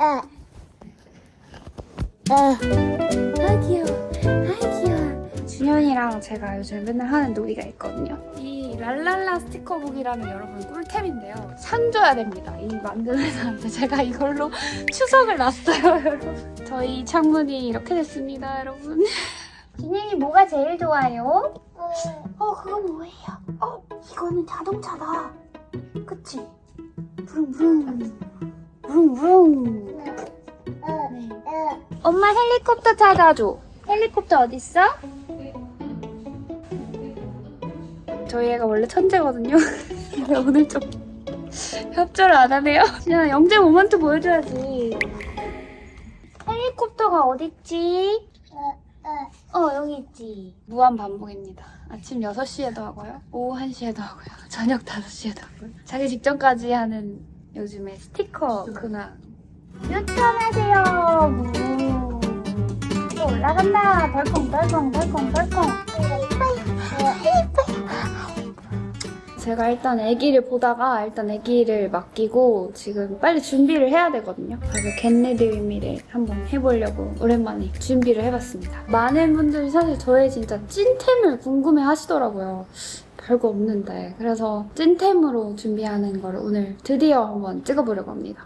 아 귀여워. 아 귀여워. 준현이랑 제가 요즘 맨날 하는 놀이가 있거든요. 이 랄랄라 스티커북이라는 여러분 꿀템인데요. 상 줘야 됩니다. 이 만드는 사람한테 제가 이걸로 추석을 놨어요, 여러분. 저희 창문이 이렇게 됐습니다, 여러분. 준현이 뭐가 제일 좋아요? 어, 그거 뭐예요? 어, 이거는 자동차다. 그치? 부릉부릉. 네. 엄마 헬리콥터 찾아줘. 헬리콥터 어딨어? 저희 애가 원래 천재거든요. 근데 오늘 좀 협조를 안 하네요. 진짜 영재 모먼트 보여줘야지. 헬리콥터가 어딨지? 어, 여기 있지. 무한 반복입니다. 아침 6시에도 하고요. 오후 1시에도 하고요. 저녁 5시에도 하고요. 자기 직전까지 하는 요즘의 스티커. 유턴하세요. 무. 또 올라간다. 덜컹 덜컹 덜컹 덜컹. 제가 일단 아기를 보다가 일단 아기를 맡기고 지금 빨리 준비를 해야 되거든요. 그래서 겟레디 위미를 한번 해보려고 오랜만에 준비를 해봤습니다. 많은 분들이 사실 저의 진짜 찐템을 궁금해 하시더라고요. 별거 없는데. 그래서 찐템으로 준비하는 걸 오늘 드디어 한번 찍어보려고 합니다.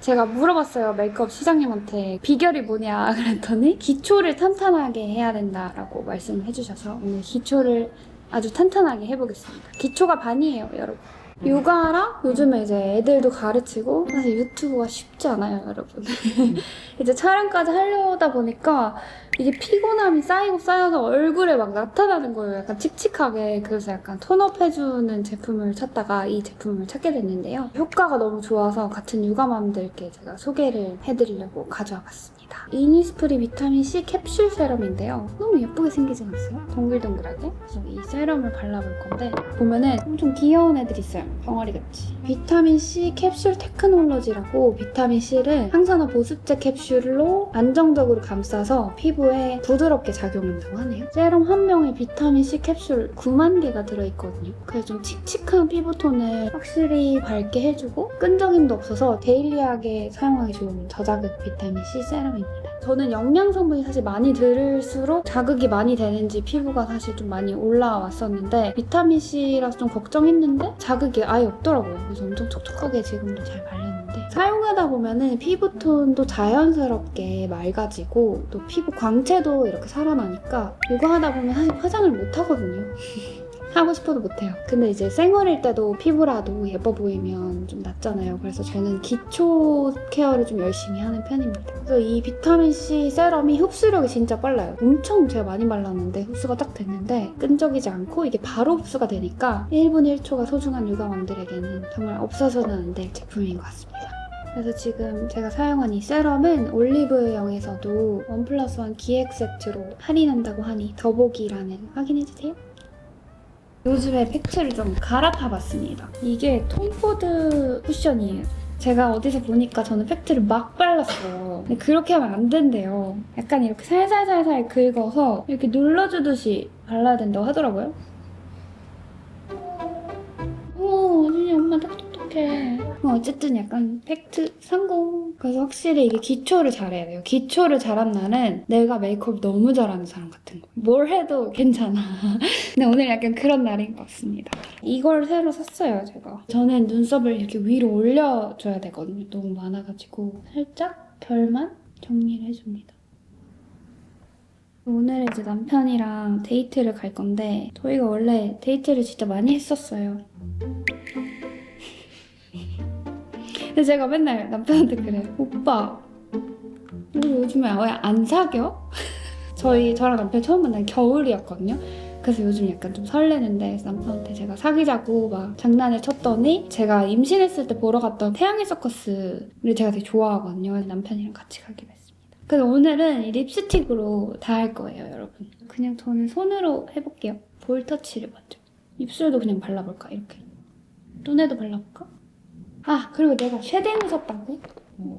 제가 물어봤어요. 메이크업 시장님한테 비결이 뭐냐 그랬더니 기초를 탄탄하게 해야 된다라고 말씀을 해주셔서 오늘 기초를 아주 탄탄하게 해보겠습니다. 기초가 반이에요, 여러분. 요가랑 요즘에 이제 애들도 가르치고 사실 유튜브가 쉽지 않아요, 여러분. 이제 촬영까지 하려다 보니까 이게 피곤함이 쌓이고 쌓여서 얼굴에 막 나타나는 거예요. 약간 칙칙하게. 그래서 약간 톤업 해주는 제품을 찾다가 이 제품을 찾게 됐는데요. 효과가 너무 좋아서 같은 육아맘들께 제가 소개를 해드리려고 가져와 봤습니다. 이니스프리 비타민C 캡슐 세럼인데요. 너무 예쁘게 생기지 않았어요? 동글동글하게. 그래서 이 세럼을 발라볼 건데 보면은 엄청 귀여운 애들이 있어요. 덩어리같이. 비타민C 캡슐 테크놀로지라고 비타민C를 항산화 보습제 캡슐로 안정적으로 감싸서 피부에 부드럽게 작용한다고 하네요. 세럼 한 명에 비타민C 캡슐 9만 개가 들어있거든요. 그래서 좀 칙칙한 피부톤을 확실히 밝게 해주고 끈적임도 없어서 데일리하게 사용하기 좋은 저자극 비타민C 세럼입니다. 저는 영양 성분이 사실 많이 들을수록 자극이 많이 되는지 피부가 사실 좀 많이 올라왔었는데 비타민 C라서 좀 걱정했는데 자극이 아예 없더라고요. 그래서 엄청 촉촉하게 지금도 잘 발렸는데 사용하다 보면은 피부톤도 자연스럽게 맑아지고 또 피부 광채도 이렇게 살아나니까 이거 하다 보면 사실 화장을 못 하거든요. 하고 싶어도 못해요. 근데 이제 생얼일 때도 피부라도 예뻐 보이면 좀 낫잖아요. 그래서 저는 기초 케어를 좀 열심히 하는 편입니다. 그래서 이 비타민C 세럼이 흡수력이 진짜 빨라요. 엄청 제가 많이 발랐는데 흡수가 딱 됐는데 끈적이지 않고 이게 바로 흡수가 되니까 1분 1초가 소중한 육아맘들에게는 정말 없어서는 안 될 제품인 것 같습니다. 그래서 지금 제가 사용한 이 세럼은 올리브영에서도 원 플러스 원 기획 세트로 할인한다고 하니 더보기란을 확인해주세요. 요즘에 팩트를 좀 갈아타 봤습니다. 이게 톰포드 쿠션이에요. 제가 어디서 보니까 저는 팩트를 막 발랐어요. 근데 그렇게 하면 안 된대요. 약간 이렇게 살살살살 긁어서 이렇게 눌러주듯이 발라야 된다고 하더라고요. 어, 어쨌든 약간 팩트 성공. 그래서 확실히 이게 기초를 잘해야 돼요. 기초를 잘한 날은 내가 메이크업 너무 잘하는 사람 같은 거. 뭘 해도 괜찮아. 근데 오늘 약간 그런 날인 것 같습니다. 이걸 새로 샀어요, 제가. 저는 눈썹을 이렇게 위로 올려줘야 되거든요. 너무 많아가지고. 살짝 결만 정리를 해줍니다. 오늘 이제 남편이랑 데이트를 갈 건데 저희가 원래 데이트를 진짜 많이 했었어요. 제가 맨날 남편한테 그래요. 오빠, 우리 요즘에 왜 안 사겨? 저희 저랑 남편 처음 만난 겨울이었거든요. 그래서 요즘 약간 좀 설레는데 남편한테 제가 사귀자고 막 장난을 쳤더니 제가 임신했을 때 보러 갔던 태양의 서커스를 제가 되게 좋아하거든요. 남편이랑 같이 가기로 했습니다. 그래서 오늘은 이 립스틱으로 다 할 거예요, 여러분. 그냥 저는 손으로 해볼게요. 볼 터치를 먼저. 입술도 그냥 발라볼까, 이렇게. 눈에도 발라볼까? 아, 그리고 내가 쉐딩 샀다고?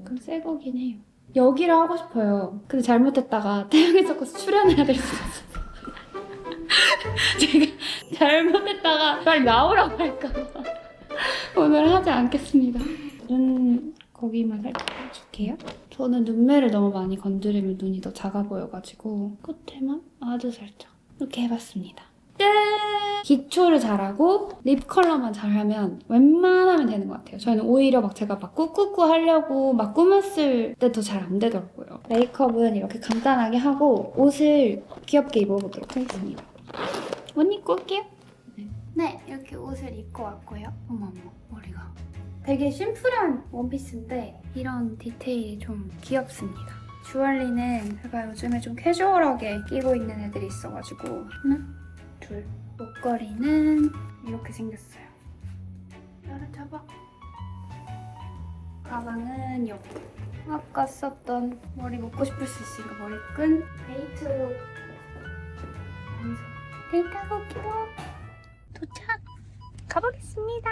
그럼 새 거긴 해요. 여기를 하고 싶어요. 근데 잘못했다가 태양의 서커스 출연해야 될 수도 있어요. 제가 잘못했다가 빨리 나오라고 할까봐 오늘 하지 않겠습니다. 눈 거기만 살짝 해줄게요. 저는 눈매를 너무 많이 건드리면 눈이 더 작아 보여가지고 끝에만 아주 살짝 이렇게 해봤습니다. 끝! 기초를 잘하고 립 컬러만 잘하면 웬만하면 되는 것 같아요. 저는 오히려 막 제가 막 꾸꾸꾸 하려고 막 꾸몄을 때도 잘안 되더라고요. 메이크업은 이렇게 간단하게 하고 옷을 귀엽게 입어보도록 하겠습니다. 옷 입고 올게요. 네, 이렇게 옷을 입고 왔고요. 어머머, 머리가. 되게 심플한 원피스인데 이런 디테일이 좀 귀엽습니다. 주얼리는 제가 요즘에 좀 캐주얼하게 끼고 있는 애들이 있어가지고 하나, 둘. 목걸이는 이렇게 생겼어요. 나를 잡아. 가방은 요거. 아까 썼던 머리 묶고 싶을 수 있으니까 머리끈. 데이트로. 데이트하고 올게요. 도착! 가보겠습니다.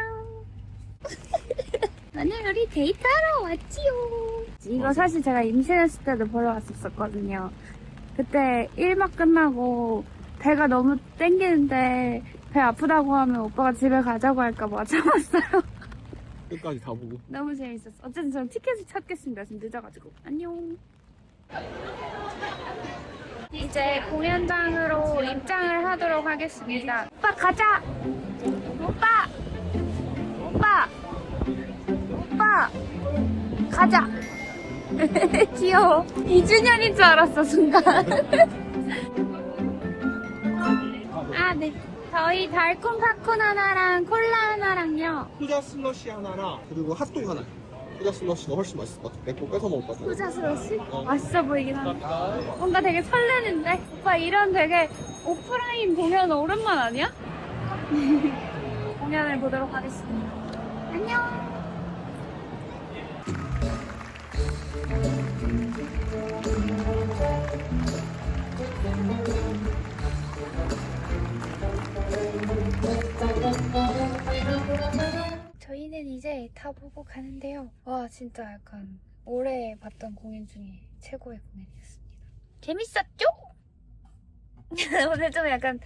오늘 우리 데이트하러 왔지요. 이거 사실 제가 임신했을 때도 보러 왔었거든요. 그때 1막 끝나고 배가 너무 땡기는데 배 아프다고 하면 오빠가 집에 가자고 할까봐 참았어요. 끝까지 다 보고 너무 재밌었어. 어쨌든 저는 티켓을 찾겠습니다. 지금 늦어가지고. 안녕. 이제 공연장으로 입장을 하도록 하겠습니다. 오빠 가자. 오빠. 오빠. 오빠. 가자. 귀여워. 2주년인 줄 알았어 순간. 아 네. 저희 달콤 팝콘 하나랑 콜라 하나랑요. 후자 슬러시 하나랑 그리고 핫도그 하나 후자 슬러시가 훨씬 맛있을 것 같아 내거 뺏어 먹을 것 같아 후자 스러시? 어. 맛있어 보이긴 한다. 뭔가 되게 설레는데? 오빠 이런 되게 오프라인 공연 오랜만 아니야? 공연을 보도록 하겠습니다. 안녕! 저희는 이제 다 보고 가는데요. 와, 진짜 약간 올해 봤던 공연 중에 최고의 공연이었습니다. 재밌었죠? 오늘 좀 약간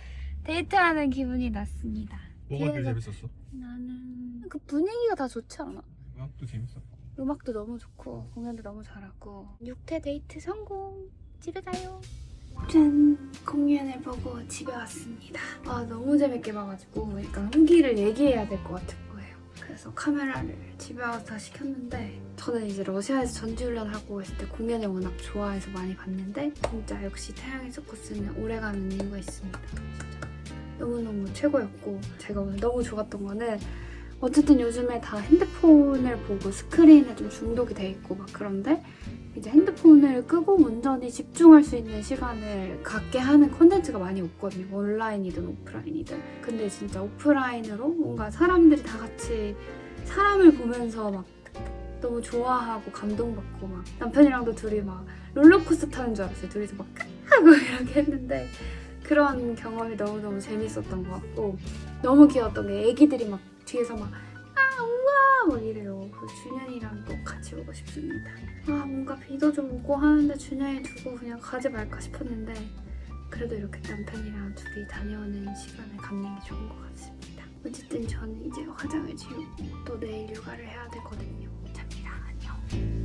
데이트하는 기분이 났습니다. 뭐가 제일 재밌었어? 나는 그 분위기가 다 좋지 않아? 음악도 재밌었고 음악도 너무 좋고 공연도 너무 잘하고 6태 데이트 성공 집에 가요 짠 공연을 보고 집에 왔습니다 아 너무 재밌게 봐가지고 약간 후기를 얘기해야 될 것 같은 거예요 그래서 카메라를 집에 와서 다 시켰는데 저는 이제 러시아에서 전지훈련 하고 있을 때 공연을 워낙 좋아해서 많이 봤는데 진짜 역시 태양의 서커스는 오래가는 이유가 있습니다 진짜 너무너무 최고였고 제가 오늘 너무 좋았던 거는 어쨌든 요즘에 다 핸드폰을 보고 스크린에 좀 중독이 돼 있고 막 그런데 이제 핸드폰을 끄고 온전히 집중할 수 있는 시간을 갖게 하는 컨텐츠가 많이 없거든요. 온라인이든 오프라인이든. 근데 진짜 오프라인으로 뭔가 사람들이 다 같이 사람을 보면서 막 너무 좋아하고 감동받고 막 남편이랑도 둘이 막 롤러코스터 타는 줄 알았어요. 둘이서 막 하고 이렇게 했는데 그런 경험이 너무너무 재밌었던 것 같고 너무 귀여웠던 게 애기들이 막 뒤에서 막 아, 우와 막 이래요. 그 준현이랑 또 같이 오고 싶습니다. 아, 뭔가 비도 좀 오고 하는데 준현이 두고 그냥 가지 말까 싶었는데 그래도 이렇게 남편이랑 둘이 다녀오는 시간을 갖는 게 좋은 것 같습니다. 어쨌든 저는 이제 화장을 지우고 또 내일 육아를 해야 되거든요. 잡니다. 안녕.